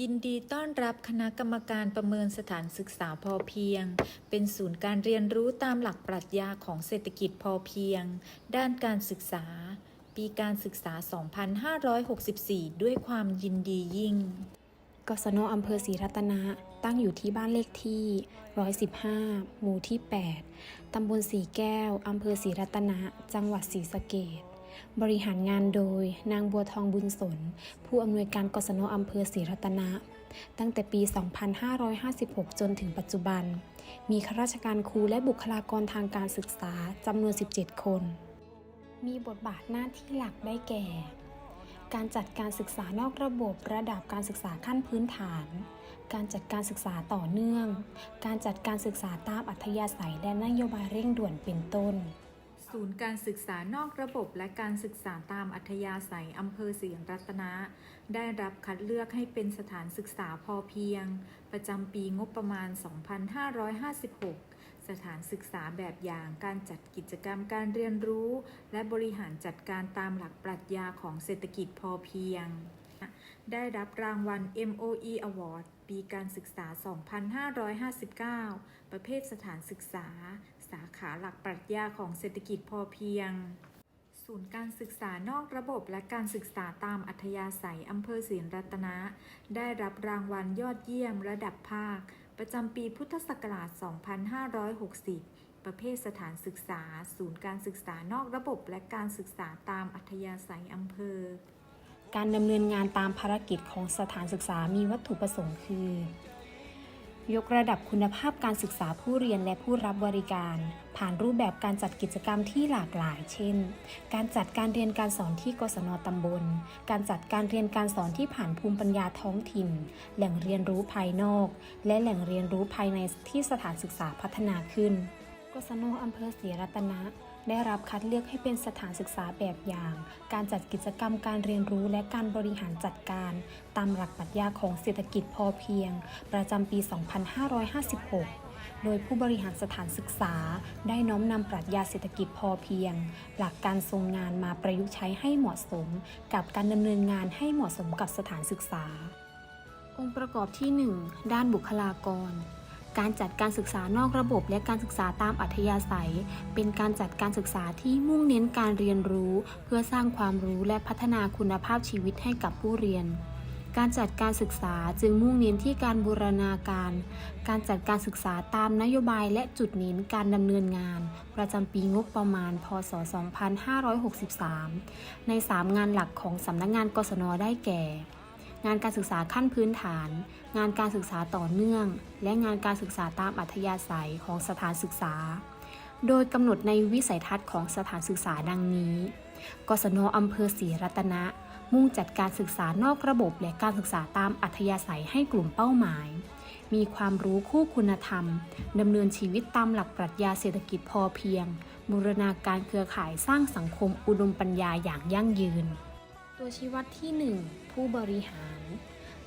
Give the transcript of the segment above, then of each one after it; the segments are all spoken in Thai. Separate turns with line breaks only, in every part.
ยินดีต้อนรับคณะกรรมการประเมินสถานศึกษาพอเพียง เป็นศูนย์การเรียนรู้ตามหลักปรัชญาของเศรษฐกิจพอเพียง ด้านการศึกษา ปีการศึกษา 2564 ด้วยความยินดียิ่ง
กศนอำเภอศรีรัตนะ ตั้งอยู่ที่บ้านเลขที่ 115 หมู่ที่ 8 ตำบลสีแก้ว อำเภอศรีรัตนะ จังหวัดศรีสะเกษ บริหารงานโดยนางบัวทองบุญสน ผู้อำนวยการกศนอำเภอศรีรัตนะ ตั้งแต่ปี 2556 จนถึงปัจจุบัน มีข้าราชการครูและบุคลากรทางการศึกษาจำนวน 17 คน มีบทบาทหน้าที่หลักได้แก่ การจัดการศึกษานอกระบบระดับการศึกษาขั้นพื้นฐาน การจัดการศึกษาต่อเนื่อง การจัดการศึกษาตามอัธยาศัยและนโยบายเร่งด่วนเป็นต้น
ศูนย์การศึกษานอกระบบและการศึกษาตามอัธยาศัยอำเภอศรียงรัตนะ ได้รับคัดเลือกให้เป็นสถานศึกษาพอเพียง ประจำปีงบประมาณ 2556 สถานศึกษาแบบอย่างการจัดกิจกรรมการเรียนรู้ และบริหารจัดการตามหลักปรัชญาของเศรษฐกิจพอเพียง ได้รับรางวัล MOE Award ปีการศึกษา 2559 ประเภทสถานศึกษาาขาหลักปรัชญาของเศรษฐกิจพอเพียง ศูนย์การศึกษานอกระบบและการศึกษาตามอัธยาศัยอำเภอศรีรัตนะ ได้รับรางวัลยอดเยี่ยมระดับภาค ประจำปีพุทธศักราช 2560 ประเภทสถานศึกษา ศูนย์การศึกษานอกระบบและการศึกษาตามอัธยาศัยอำเภอ
การดำเนินงานตามภารกิจของสถานศึกษามีวัตถุประสงค์คือ ยกระดับคุณภาพการศึกษาผู้เรียนและผู้รับบริการ ผ่านรูปแบบการจัดกิจกรรมที่หลากหลาย เช่น การจัดการเรียนการสอนที่กศนตำบล การจัดการเรียนการสอนที่ผ่านภูมิปัญญาท้องถิ่น แหล่งเรียนรู้ภายนอก และแหล่งเรียนรู้ภายในที่สถานศึกษาพัฒนาขึ้น กศนอำเภอศรีรัตนะ ได้รับคัดเลือกให้เป็นสถานศึกษาแบบอย่าง การจัดกิจกรรมการเรียนรู้และการบริหารจัดการ ตามหลักปรัชญาของเศรษฐกิจพอเพียง ประจำปี 2556โดยผู้บริหารสถานศึกษา ได้น้อมนำปรัชญาเศรษฐกิจพอเพียง หลักการทรงงานมาประยุกต์ใช้ให้เหมาะสม กับการดำเนินงานให้เหมาะสมกับสถานศึกษา องค์ประกอบที่ 1 ด้านบุคลากร การจัดการศึกษานอกระบบและการศึกษาตามอัธยาศัย เป็นการจัดการศึกษาที่มุ่งเน้นการเรียนรู้ เพื่อสร้างความรู้และพัฒนาคุณภาพชีวิตให้กับผู้เรียน การจัดการศึกษาจึงมุ่งเน้นที่การบูรณาการ การจัดการศึกษาตามนโยบายและจุดเน้นการดำเนินงาน ประจำปีงบประมาณ พศ 2563 ใน 3 งานหลักของสำนักงานกศนได้แก่ งานการศึกษาขั้นพื้นฐาน งานการศึกษาต่อเนื่อง และงานการศึกษาตามอัธยาศัยของสถานศึกษา โดยกำหนดในวิสัยทัศน์ของสถานศึกษาดังนี้ กศนอำเภอศรีรัตนะ มุ่งจัดการศึกษานอกระบบและการศึกษาตามอัธยาศัยให้กลุ่มเป้าหมาย มีความรู้คู่คุณธรรมดำเนินชีวิตตามหลักปรัชญาเศรษฐกิจพอเพียง บูรณาการเครือข่ายสร้างสังคมอุดมปัญญาอย่างยั่งยืนตัวชี้วัดที่ 1 ผู้บริหาร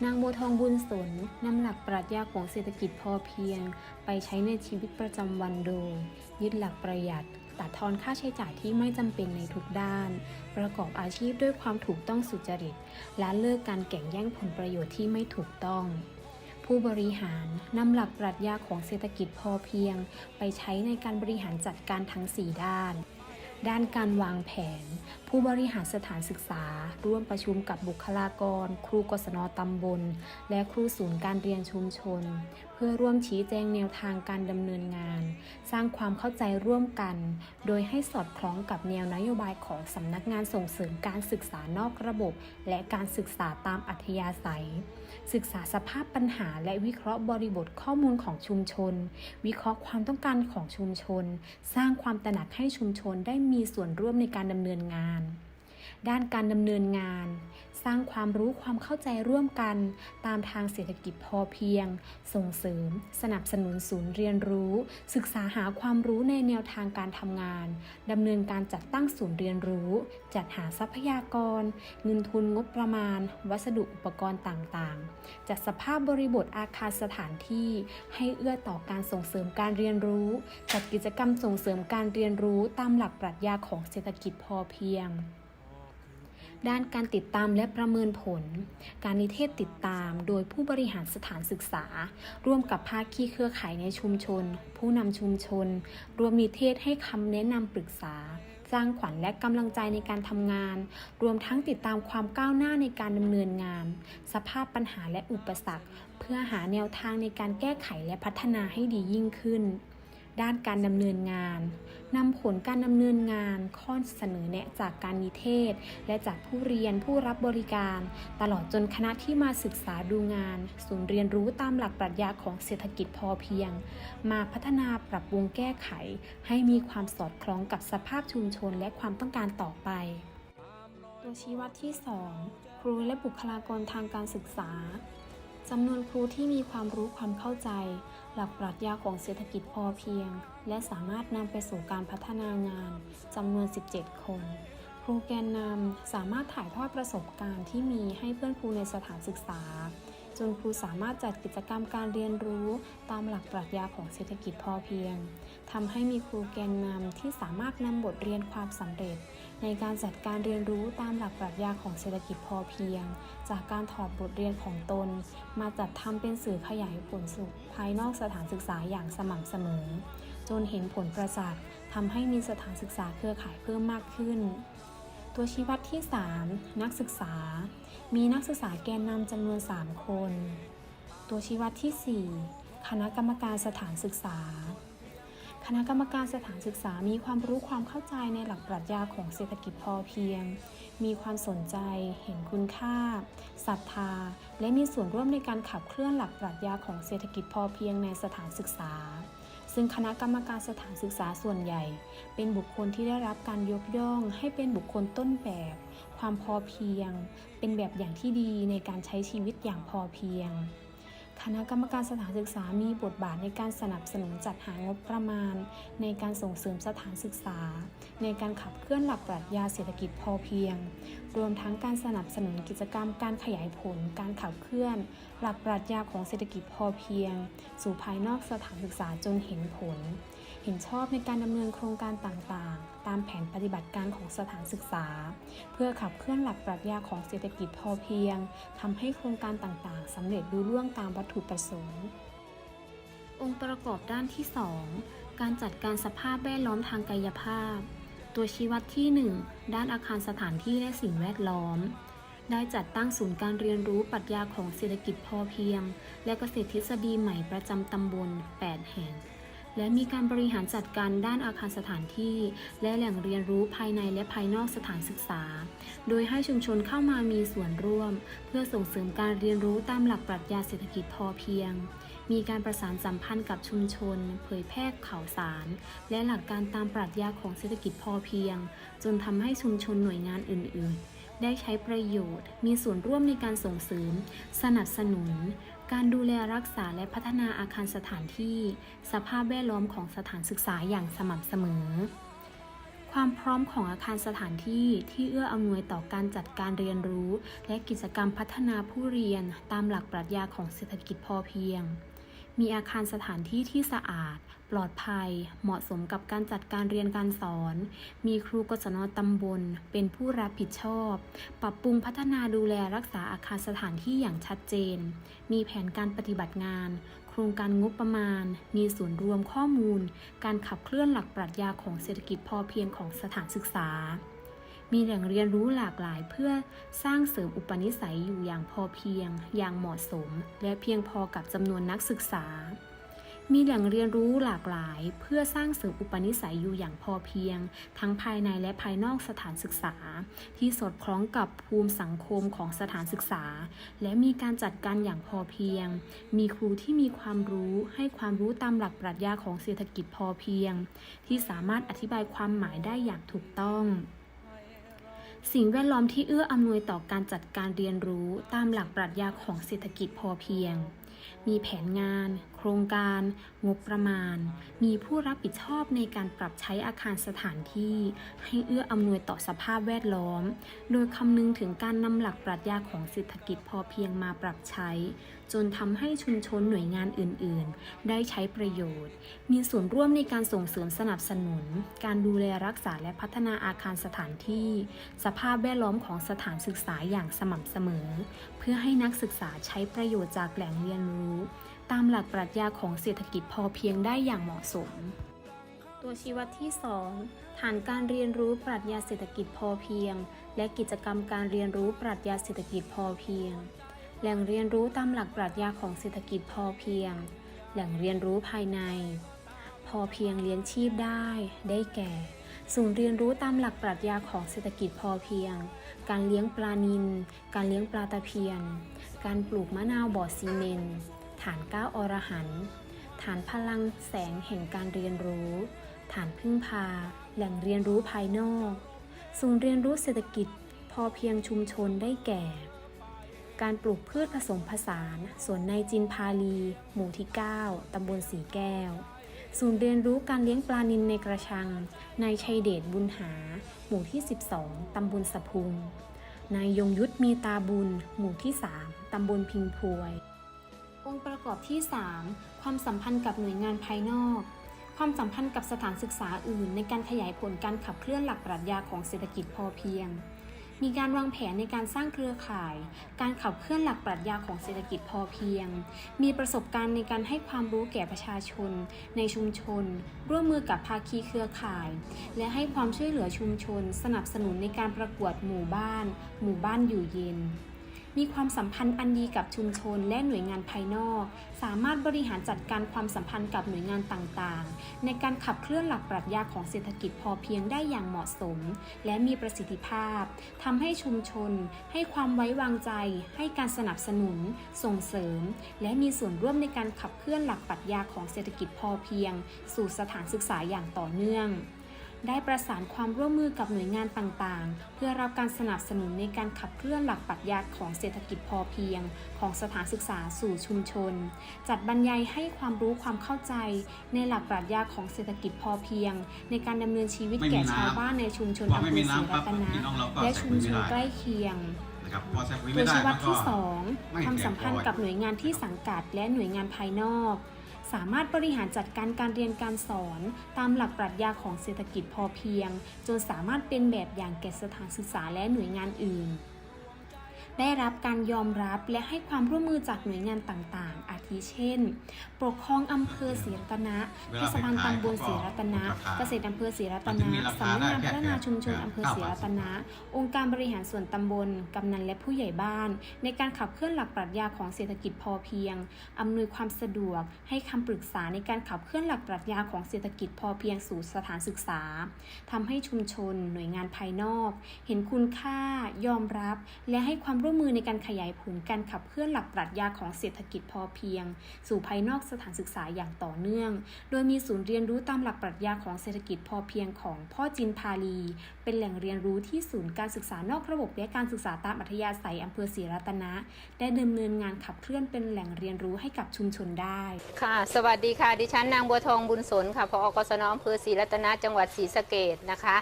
นางบัวทองบุญสนนำหลักปรัชญาของเศรษฐกิจพอเพียง ไปใช้ในชีวิตประจำวันโดย ยึดหลักประหยัด ตัดทอนค่าใช้จ่ายที่ไม่จำเป็นในทุกด้าน ประกอบอาชีพด้วยความถูกต้องสุจริต และเลิกการแข่งแย่งผลประโยชน์ที่ไม่ถูกต้องผู้บริหารนำหลักปรัชญาของเศรษฐกิจพอเพียง ไปใช้ในการบริหารจัดการทั้ง 4 ด้าน ด้านการวางแผน ผู้บริหารสถานศึกษา ร่วมประชุมกับบุคลากร ครูกศนตำบล และครูศูนย์การเรียนชุมชน พื่อร่วมชี้แจงแนวทางการดำเนินงาน สร้างความเข้าใจร่วมกัน โดยให้สอดคล้องกับแนวนโยบายของสำนักงานส่งเสริมการศึกษานอกระบบ และการศึกษาตามอัธยาศัย ศึกษาสภาพปัญหาและวิเคราะห์บริบทข้อมูลของชุมชน วิเคราะห์ความต้องการของชุมชน สร้างความตระหนักให้ชุมชนได้มีส่วนร่วมในการดำเนินงาน ด้านการดำเนินงาน สร้างความรู้ความเข้าใจร่วมกัน ตามทางเศรษฐกิจพอเพียง ส่งเสริม สนับสนุนศูนย์เรียนรู้ ศึกษาหาความรู้ในแนวทางการทำงานดำเนินการจัดตั้งศูนย์เรียนรู้ จัดหาทรัพยากร เงินทุนงบประมาณ วัสดุอุปกรณ์ต่างๆ จัดสภาพบริบทอาคารสถานที่ให้เอื้อต่อการส่งเสริมการเรียนรู้ จัดกิจกรรมส่งเสริมการเรียนรู้ตามหลักปรัชญาของเศรษฐกิจพอเพียง ด้านการติดตามและประเมินผล การนิเทศติดตามโดยผู้บริหารสถานศึกษา ร่วมกับภาคีเครือข่ายในชุมชน ผู้นำชุมชน รวมนิเทศให้คำแนะนำปรึกษา สร้างขวัญและกำลังใจในการทำงาน รวมทั้งติดตามความก้าวหน้าในการดำเนินงาน สภาพปัญหาและอุปสรรค เพื่อหาแนวทางในการแก้ไขและพัฒนาให้ดียิ่งขึ้น ด้านการดำเนินงานนำผลการดำเนินงานข้อเสนอแนะจากการนิเทศ และจากผู้เรียนผู้รับบริการ ตลอดจนคณะที่มาศึกษาดูงาน ศูนย์เรียนรู้ตามหลักปรัชญาของเศรษฐกิจพอเพียง มาพัฒนาปรับปรุงแก้ไข ให้มีความสอดคล้องกับสภาพชุมชนและความต้องการต่อไปตัวชี้วัดที่ 2 ครูและบุคลากรทางการศึกษาจำนวนครูที่มีความรู้ความเข้าใจ หลักปรัชญาของเศรษฐกิจพอเพียง และสามารถนำไปสู่การพัฒนางานจำนวน 17 คน ครูแกนนำสามารถถ่ายทอดประสบการณ์ที่มีให้เพื่อนครูในสถานศึกษา จนครูสามารถจัดกิจกรรมการเรียนรู้ตามหลักปรัชญาของเศรษฐกิจพอเพียงทำให้มีครูแกนนำที่สามารถนำบทเรียนความสำเร็จ ในการจัดการเรียนรู้ตามหลักปรัชญาของเศรษฐกิจพอเพียง จากการถอดบทเรียนของตน มาจัดทำเป็นสื่อขยายผลสู่ภายนอกสถานศึกษาอย่างสม่ำเสมอ จนเห็นผลประจักษ์ทำให้มีสถานศึกษาเครือข่ายเพิ่มมากขึ้น ตัวชี้วัดที่ 3 นักศึกษา มีนักศึกษาแกนนำจำนวน 3 คน ตัวชี้วัดที่ 4 คณะกรรมการสถานศึกษา คณะกรรมการสถานศึกษามีความรู้ความเข้าใจในหลักปรัชญาของเศรษฐกิจพอเพียง มีความสนใจ เห็นคุณค่าศรัทธา และมีส่วนร่วมในการขับเคลื่อนหลักปรัชญาของเศรษฐกิจพอเพียงในสถานศึกษา ซึ่งคณะกรรมการสถานศึกษาส่วนใหญ่ เป็นบุคคลที่ได้รับการยกย่องให้เป็นบุคคลต้นแบบ ความพอเพียง เป็นแบบอย่างที่ดีในการใช้ชีวิตอย่างพอเพียง คณะกรรมการสถานศึกษามีบทบาทในการสนับสนุนจัดหางบประมาณ ในการส่งเสริมสถานศึกษา ในการขับเคลื่อนหลักปรัชญาเศรษฐกิจพอเพียง รวมทั้งการสนับสนุนกิจกรรมการขยายผล การขับเคลื่อน หลักปรัชญาของเศรษฐกิจพอเพียง สู่ภายนอกสถานศึกษาจนเห็นผล เห็นชอบในการดำเนินโครงการต่างๆ ตามแผนปฏิบัติการของสถานศึกษา เพื่อขับเคลื่อนหลักปรัชญาของเศรษฐกิจพอเพียงทำให้โครงการต่างๆสำเร็จรุ่ล่วงตามวัตถุประสงค์ องค์ประกอบด้านที่ 2 การจัดการสภาพแวดล้อมทางกายภาพ ตัวชี้วัดที่ 1 ด้านอาคารสถานที่และสิ่งแวดล้อมได้จัดตั้งศูนย์การเรียนรู้ปรัชญาของเศรษฐกิจพอเพียง และเกษตรทฤษฎีใหม่ประจำตำบล 8 แห่ง และมีการบริหารจัดการด้านอาคารสถานที่ และแหล่งเรียนรู้ภายในและภายนอกสถานศึกษา โดยให้ชุมชนเข้ามามีส่วนร่วม เพื่อส่งเสริมการเรียนรู้ตามหลักปรัชญาเศรษฐกิจพอเพียง มีการประสานสัมพันธ์กับชุมชน เผยแพร่ข่าวสาร และหลักการตามปรัชญาของเศรษฐกิจพอเพียง จนทำให้ชุมชนหน่วยงานอื่น ๆ ได้ใช้ประโยชน์ มีส่วนร่วมในการส่งเสริม สนับสนุน การดูแลรักษาและพัฒนาอาคารสถานที่ สภาพแวดล้อมของสถานศึกษาอย่างสม่ำเสมอ ความพร้อมของอาคารสถานที่ที่เอื้ออำนวยต่อการจัดการเรียนรู้ และกิจกรรมพัฒนาผู้เรียนตามหลักปรัชญาของเศรษฐกิจพอเพียง มีอาคารสถานที่ที่สะอาด ปลอดภัย เหมาะสมกับการจัดการเรียนการสอน มีครูกศนตำบล เป็นผู้รับผิดชอบ ปรับปรุงพัฒนาดูแลรักษาอาคารสถานที่อย่างชัดเจน มีแผนการปฏิบัติงาน โครงการงบประมาณ มีส่วนรวมข้อมูล การขับเคลื่อนหลักปรัชญาของเศรษฐกิจพอเพียงของสถานศึกษา มีแหล่งเรียนรู้หลากหลายเพื่อสร้างเสริมอุปนิสัยอยู่อย่างพอเพียง อย่างเหมาะสม และเพียงพอกับจำนวนนักศึกษา มีแหล่งเรียนรู้หลากหลาย เพื่อสร้างเสริมอุปนิสัยอยู่อย่างพอเพียง ทั้งภายในและภายนอกสถานศึกษา ที่สอดคล้องกับภูมิสังคมของสถานศึกษา และมีการจัดการอย่างพอเพียง มีครูที่มีความรู้ให้ความรู้ตามหลักปรัชญาของเศรษฐกิจพอเพียง ที่สามารถอธิบายความหมายได้อย่างถูกต้อง สิ่งแวดล้อมที่เอื้ออำนวยต่อการจัดการเรียนรู้ตามหลักปรัชญาของเศรษฐกิจพอเพียง มีแผนงาน โครงการ งบประมาณ มีผู้รับผิดชอบในการปรับใช้อาคารสถานที่ ให้เอื้ออำนวยต่อสภาพแวดล้อม โดยคำนึงถึงการนำหลักปรัชญาของเศรษฐกิจพอเพียงมาปรับใช้ จนทำให้ชุมชนหน่วยงานอื่น ๆ ได้ใช้ประโยชน์ มีส่วนร่วมในการส่งเสริมสนับสนุน การดูแลรักษาและพัฒนาอาคารสถานที่ สภาพแวดล้อมของสถานศึกษาอย่างสม่ำเสมอ เพื่อให้นักศึกษาใช้ประโยชน์จากแหล่งเรียนรู้ ตามหลักปรัชญาของเศรษฐกิจพอเพียงได้อย่างเหมาะสม ตัวชี้วัดที่ 2 ฐานการเรียนรู้ปรัชญาเศรษฐกิจพอเพียง และกิจกรรมการเรียนรู้ปรัชญาเศรษฐกิจพอเพียง แหล่งเรียนรู้ตามหลักปรัชญาของเศรษฐกิจพอเพียง แหล่งเรียนรู้ภายใน พอเพียงเลี้ยงชีพได้ ได้แก่ศูนย์เรียนรู้ตามหลักปรัชญาของเศรษฐกิจพอเพียง การเลี้ยงปลานิล การเลี้ยงปลาตะเพียน การปลูกมะนาวบ่อซีเมนต์ ฐานก้าวอรหันต์ฐานพลังแสงแห่งการเรียนรู้ ฐานพึ่งพา แหล่งเรียนรู้ภายนอกศูนย์เรียนรู้เศรษฐกิจพอเพียงชุมชนได้แก่ การปลูกพืชผสมผสานสวนในจินพาลี หมู่ที่ 9 ตำบลสีแก้ว ศูนย์เรียนรู้การเลี้ยงปลานิลในกระชังนายชัยเดชบุญหา หมู่ที่ 12 ตำบลสะพุงนายยงยุทธมีตาบุญ หมู่ที่ 3 ตำบลพิงพวย องค์ประกอบที่ 3 ความสัมพันธ์กับหน่วยงานภายนอก ความสัมพันธ์กับสถานศึกษาอื่น ในการขยายผลการขับเคลื่อนหลักปรัชญาของเศรษฐกิจพอเพียง มีการวางแผนในการสร้างเครือข่าย การขับเคลื่อนหลักปรัชญาของเศรษฐกิจพอเพียง มีประสบการณ์ในการให้ความรู้แก่ประชาชน ในชุมชน ร่วมมือกับภาคีเครือข่าย และให้ความช่วยเหลือชุมชน สนับสนุนในการประกวดหมู่บ้าน หมู่บ้านอยู่เย็น มีความสัมพันธ์อันดีกับชุมชนและหน่วยงานภายนอก สามารถบริหารจัดการความสัมพันธ์กับหน่วยงานต่างๆ ในการขับเคลื่อนหลักปรัชญาของเศรษฐกิจพอเพียงได้อย่างเหมาะสม และมีประสิทธิภาพทำให้ชุมชน ให้ความไว้วางใจ ให้การสนับสนุน ส่งเสริม และมีส่วนร่วมในการขับเคลื่อนหลักปรัชญาของเศรษฐกิจพอเพียง สู่สถานศึกษาอย่างต่อเนื่อง ได้ประสานความร่วมมือกับหน่วยงานต่างๆ เพื่อรับการสนับสนุนในการขับเคลื่อนหลักปรัชญาของเศรษฐกิจพอเพียง ของสถานศึกษาสู่ชุมชน จัดบรรยายให้ความรู้ความเข้าใจ ในหลักปรัชญาของเศรษฐกิจพอเพียง ในการดำเนินชีวิต
ไม่มี
แก่ชาว
น้ำ
บ้านในชุมชน
พอ
อำ
ไม่
เภ
มี
อศรี
น้ำปั๊
รับตนะ
พี่น้องเราก็
และ
ใส่
ชุ
ปุ๋
ม
ย
ช
ไม่
น
ได้
ใกล้เคียง
นะครับพอใส่ปุ๋ย
ตั
ไม่
ว
ได้
ชี้วัด
มันก็
ที่
ไม่
2 ความ
เพียง
สัมพันธ์
พอ
กับหน่วยงานที่สังกัดและหน่วยงานภายนอก สามารถบริหารจัดการการเรียนการสอน ตามหลักปรัชญาของเศรษฐกิจพอเพียง จนสามารถเป็นแบบอย่างแก่สถานศึกษาและหน่วยงานอื่น ได้รับการยอมรับและให้ความร่วมมือจากหน่วยงานต่างๆ อาทิเช่น ปกครองอำเภอศรีรัตนะ
เว
เท
ลา
ศ
ไป
บาล
ขาย
ตำบลศรีรัตนะ
ราคา
เกษตรอำเภอศรีรัต
มันถึ
นะ
งมีราคา
สำนักงาน
ได้
พัฒนาชุมชน
แค่
อำเภอศรีรัตนะ
9
องค์การบริหารส่วนตำบลกำนันและผู้ใหญ่บ้าน ในการขับเคลื่อนหลักปรัชญาของเศรษฐกิจพอเพียงอำนวยความสะดวก ให้คำปรึกษาในการขับเคลื่อนหลักปรัชญาของเศรษฐกิจพอเพียงสู่สถานศึกษาทำให้ชุมชน หน่วยงานภายนอก เห็นคุณค่ายอมรับ และให้ความร่วมวมมือในการขยายผลการขับเคลื่อนหลักปรัชญาของเศรษฐกิจพอเพียง สู่ภายนอกสถานศึกษาอย่างต่อเนื่อง โดยมีศูนย์เรียนรู้ตามหลักปรัชญาของเศรษฐกิจพอเพียงของพ่อจินพาลี เป็นแหล่งเรียนรู้ที่ศูนย์การศึกษานอกระบบและการศึกษาตามอัธยาศัยอำเภอศรีรัตนะ ได้ดำเนินงานขับเคลื่อนเป็นแหล่งเรียนรู้ให้กับชุมชนได้
ค่ะ สวัสดีค่ะ ดิฉันนางบัวทองบุญสนค่ะพอกศนอำเภอศรีรัตนะจังหวัดศรีสะเกดนะคะ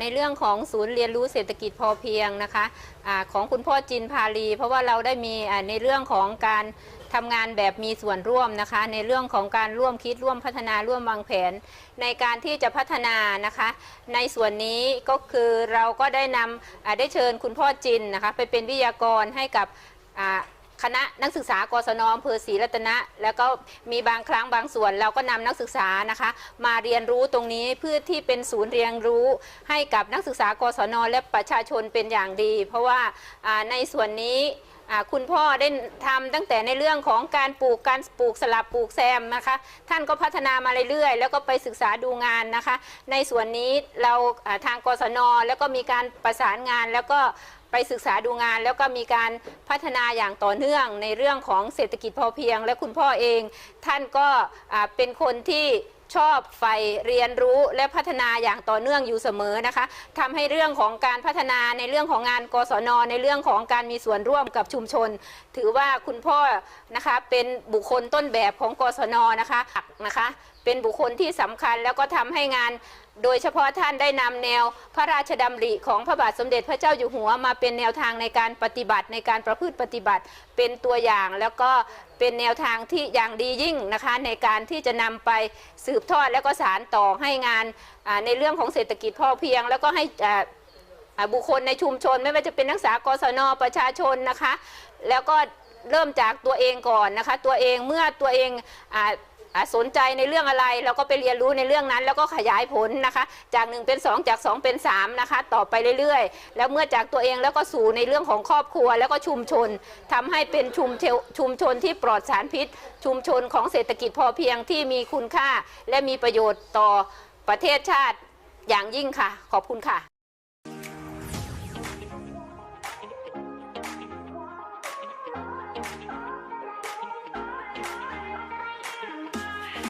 ในเรื่องของศูนย์เรียนรู้เศรษฐกิจพอเพียงนะคะ อของคุณพ่อจินพาลี เพราะว่าเราได้มีในเรื่องของการทำงานแบบมีส่วนร่วมนะคะ ในเรื่องของการร่วมคิดร่วมพัฒนาร่วมวางแผน ในการที่จะพัฒนานะคะ ในส่วนนี้ก็คือเราก็ได้นำได้เชิญคุณพ่อจินนะคะ ไปเป็นวิทยากรให้กับ คณะนักศึกษากศนอำเภอศรีรัตนะ แล้วก็มีบางครั้งบางส่วนเราก็นำนักศึกษานะคะ มาเรียนรู้ตรงนี้เพื่อที่เป็นศูนย์เรียนรู้ให้กับนักศึกษากศนและประชาชนเป็นอย่างดี เพราะว่าในส่วนนี้คุณพ่อได้ทำตั้งแต่ในเรื่องของการปลูกการปลูกสลับปลูกแซมนะคะ ท่านก็พัฒนามาเรื่อยๆ แล้วก็ไปศึกษาดูงานนะคะ ในส่วนนี้เราทางกศนแล้วก็มีการประสานงานแล้วก็ ไปศึกษาดูงาน แล้วก็มีการพัฒนาอย่างต่อเนื่องในเรื่องของเศรษฐกิจพอเพียง และคุณพ่อเอง ท่านก็เป็นคนที่ชอบใฝ่เรียนรู้และพัฒนาอย่างต่อเนื่องอยู่เสมอนะคะทำให้เรื่องของการพัฒนาในเรื่องของงานกศนในเรื่องของการมีส่วนร่วมกับชุมชน ถือว่าคุณพ่อนะคะเป็นบุคคลต้นแบบของกศนนะคะนะคะเป็นบุคคลที่สำคัญแล้วก็ทำให้งานโดยเฉพาะท่านได้นำแนวพระราชดำริของพระบาทสมเด็จพระเจ้าอยู่หัว มาเป็นแนวทางในการปฏิบัติในการประพฤติปฏิบัติเป็นตัวอย่างแล้วก็เป็นแนวทางที่อย่างดียิ่งนะคะ ในการที่จะนำไปสืบทอดแล้วก็สารต่อให้งานในเรื่องของเศรษฐกิจพอเพียง แล้วก็ให้บุคคลในชุมชนไม่ว่าจะเป็นนักศึกษากศนประชาชนนะคะ แล้วก็เริ่มจากตัวเองก่อนนะคะ ตัวเองเมื่อตัวเองอ่าสนใจในเรื่องอะไรเราก็ไปเรียนรู้ในเรื่องนั้น แล้วก็ขยายผลนะคะ จาก 1 เป็น 2 จาก 2 เป็น 3 นะคะ ต่อไปเรื่อยๆ แล้วเมื่อจากตัวเองแล้วก็สู่ในเรื่องของครอบครัว แล้วก็ชุมชนทำให้เป็นชุมชุมชนที่ปลอดสารพิษ ชุมชนของเศรษฐกิจพอเพียงที่มีคุณค่า และมีประโยชน์ต่อประเทศชาติอย่างยิ่งค่ะ ขอบคุณค่ะ